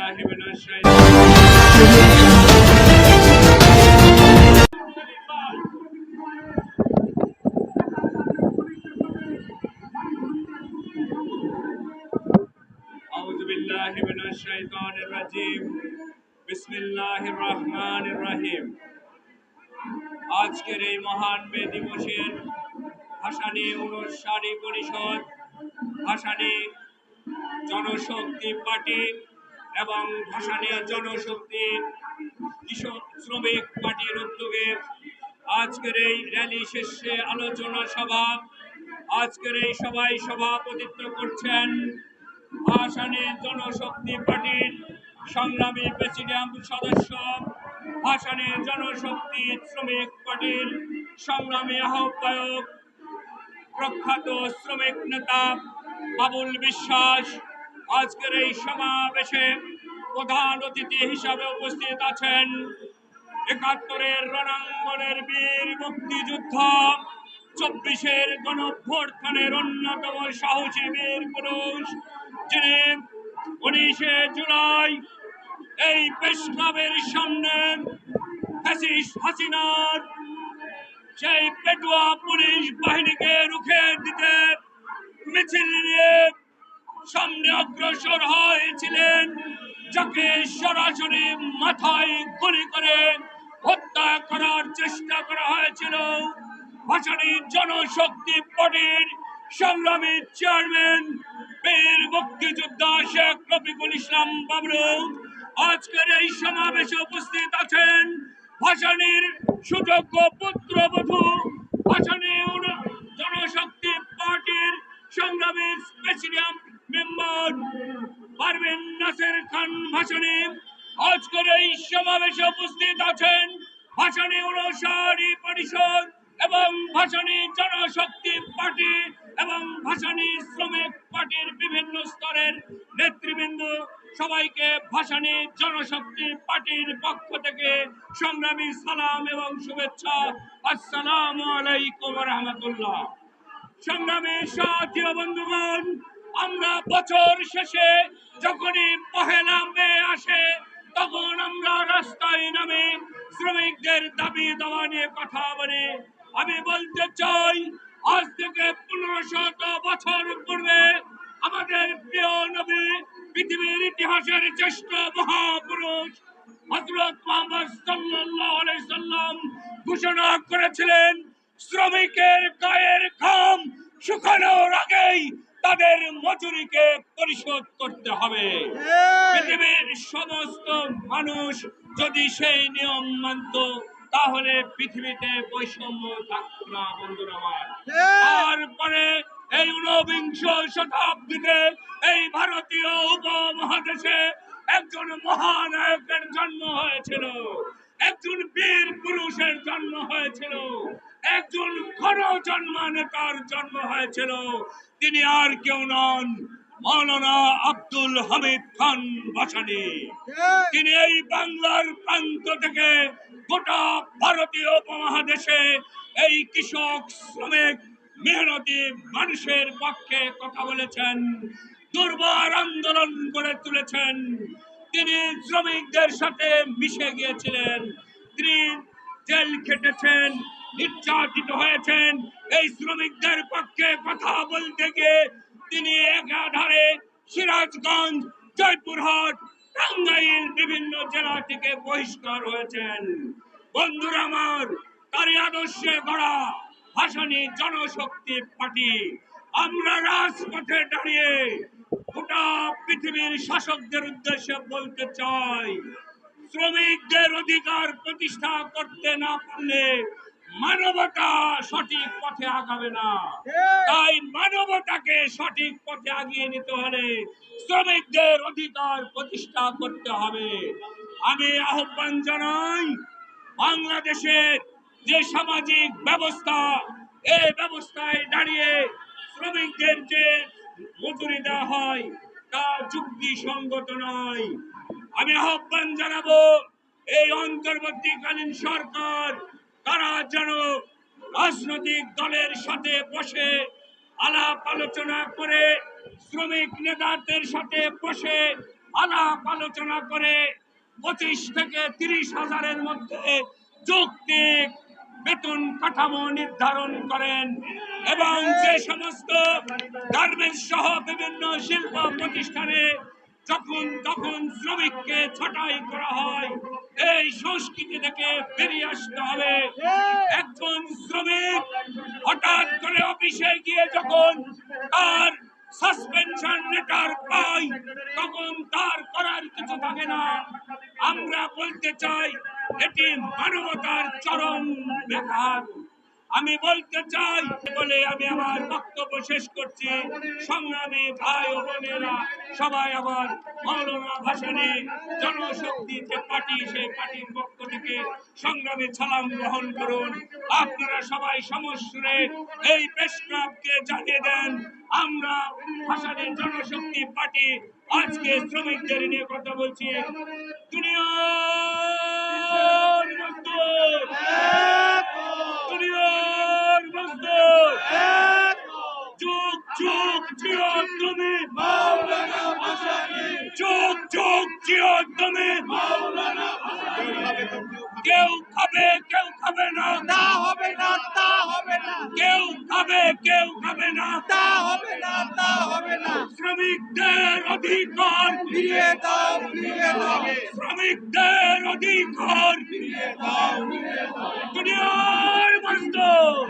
بالله من الشيطان أعوذ بالله من الشيطان الرجيم بسم الله الرحمن الرحيم আজকের এই মহান মে দিবসের ভাসানী অনুষ্ঠানী পরিষদ ভাসানী জনশক্তি পার্টি এবং ভাসানী জনশক্তি কৃষক শ্রমিক পার্টির উদ্যোগে আজকের এই র্যালি শেষে আলোচনা সভা, আজকের এই সভায় সভাপতিত্ব করছেন ভাসানী জনশক্তি পার্টির সংগ্রামী প্রেসিডেন্ট সদস্য ভাসানী জনশক্তি শ্রমিক পার্টির সংগ্রামী আহ্বায়ক, প্রখ্যাত শ্রমিক নেতা বাবুল বিশ্বাস। আজকের এই সমাবেশে প্রধান অতিথি হিসাবে উপস্থিত আছেন একাত্তরের রণাঙ্গনের বীর মুক্তিযুদ্ধ, চব্বিশের গণভ্যর্থনের অন্যতম সাহসী বীর পুরুষ, যিনি উনিশে জুলাই এই ক্লাবের সামনে হাসিনার সেই পেটুয়া পুলিশ বাহিনীকে রুখে দিতে মিছিল নিয়ে সামনে অগ্রসর হয়েছিলেন, যাকে সরাসরি মাথায় গুলি করে হত্যা করার চেষ্টা করা হয়েছিল। ভাসানী জনশক্তি পার্টির সংগ্রামী চেয়ারম্যান, বীর মুক্তিযোদ্ধা শেখ রফিকুল ইসলাম বাবলু, আজকের এই সমাবেশে উপস্থিত আছেন ভাসানীর সুযোগ্য পুত্রবধূ ভাসানী জনশক্তি পার্টির সংগ্রামী প্রেসিডেন্ট মেম্বার পারভিন নাসের খান ভাসানী আজকের এই সমাবেশে উপস্থিত আছেন ভাসানী অনুসারী পরিষদ এবং ভাসানী জনশক্তি পার্টি এবং ভাসানী শ্রমিক পার্টির বিভিন্ন স্তরের নেতৃবৃন্দ। সবাইকে ভাসানী জনশক্তি পার্টির পক্ষ থেকে সংগ্রামী সালাম এবং শুভেচ্ছা। আসসালাম আলাইকুম রহমতুল্লাহ। সংগ্রামী সাথী বন্ধুগণ আমরা বছর শেষে যখনই পহেলা মে আসে, তখন আমরা রাস্তায় নামে শ্রমিকদের দাবি দাওয়া নিয়ে কথা বলি। আমি বলতে চাই, আজ থেকে পনেরো শত বছর পূর্বে আমাদের প্রিয় নবী, পৃথিবীর ইতিহাসের জ্যেষ্ঠ মহাপুরুষ হজরত মোহাম্মদ ঘোষণা করেছিলেন, শ্রমিকের গায়ের ঘাম শুকানোর আগেই তাদের মজুরিকে পরিশোধ করতে হবে। পৃথিবীর সমস্ত মানুষ যদি সেই নিয়ম মানত তাহলে পৃথিবীতে বৈষম্য থাকতো না বন্ধুরা আমার। তারপরে এই ঊনবিংশ শতাব্দীতে এই ভারতীয় উপমহাদেশে একজন মহানায়কের জন্ম হয়েছিল। একজন বীর পুরুষের জন্ম হয়েছিল। একজন ঘন জন্মা নেতার জন্ম হয়েছিল। তিনি আর কেউ নন মৌলানা আব্দুল হামিদ খান বাসানি। তিনি এই বাংলার প্রান্ত থেকে গোটা ভারতীয় উপমহাদেশে এই কৃষক শ্রমিক মেহনতি মানুষের পক্ষে কথা বলেছেন দুর্বার আন্দোলন করে তুলেছেন। তিনি শ্রমিকদের সাথে মিশে গিয়েছিলেন। তিনি জেল খেটেছেন নির্যাতিত হয়েছেন। এই শ্রমিকদের পক্ষে কথা বলতে গিয়ে তিনি একাধারে সিরাজগঞ্জ, জয়পুরহাট, টাঙ্গাইল বিভিন্ন জেলা থেকে বহিষ্কার হয়েছেন। বন্ধুরা আমার, তারই আদর্শে গড়া ভাসানী জনশক্তি পার্টি, আমরা রাজপথে দাঁড়িয়ে গোটা পৃথিবীর শাসকদের উদ্দেশ্যে বলতে চাই, শ্রমিকদের অধিকার প্রতিষ্ঠা করতে না পারলে মানবতা সঠিক পথে আগাবে না। তাই মানবতাকে সঠিক পথে আগিয়ে নিতে হলে শ্রমিকদের অধিকার প্রতিষ্ঠা করতে হবে। আমি আহ্বান জানাই বাংলাদেশের যে সামাজিক ব্যবস্থা এই ব্যবস্থায় দাঁড়িয়ে শ্রমিকদের যে মজুরি দেওয়া হয় তা যুক্তিসঙ্গত নয়। আমি আহ্বান জানাব এই অন্তর্বর্তীকালীন সরকার তারা যেন রাজনৈতিক দলের সাথে বসে আলাপ আলোচনা করে, শ্রমিক নেতাদের সাথে বসে আলাপ আলোচনা করে, পঁচিশ থেকে তিরিশ হাজারের মধ্যে যৌক্তিক বেতন কাঠামো নির্ধারণ করেন এবং যে সমস্ত গার্মেন্টস সহ বিভিন্ন শিল্প প্রতিষ্ঠানে যখন তখন শ্রমিককে ছাঁটাই করা হয়, এই সংস্কৃতি থেকে বেরিয়ে আসতে হবে। একজন শ্রমিক হঠাৎ করে অফিসে গিয়ে যখন তার সাসপেনশন লেটার পাই তখন তার করার কিছু থাকে না। আমরা বলতে চাই, এটি মানবতার চরম ব্যাঘাত আমি বলতে চাই বলে আমি আমার বক্তব্য শেষ করছি। সংগ্রামী ভাই ও বোনেরা, সবাই আমার মৌলানা ভাসানে জনশক্তি যে পার্টি সেই পার্টির পক্ষ থেকে সংগ্রামী সালাম গ্রহণ করুন। আপনারা সবাই সমস্যরে এই প্রেস ক্লাবকে জানিয়ে দেন, আমরা ভাসানের জনশক্তি পার্টি আজকে শ্রমিকদের নিয়ে কথা বলছি। দুনিয়ার চির কেউ খাবে কেউ খাবে না। তা হবে না তা হবে না। কেউ খাবে কেউ খাবে না। তা হবে না তা হবে না। শ্রমিকদের অধিকার ফিরিয়ে দাও ফিরিয়ে দাও। শ্রমিকদের অধিকার দুনিয়ার মজদুর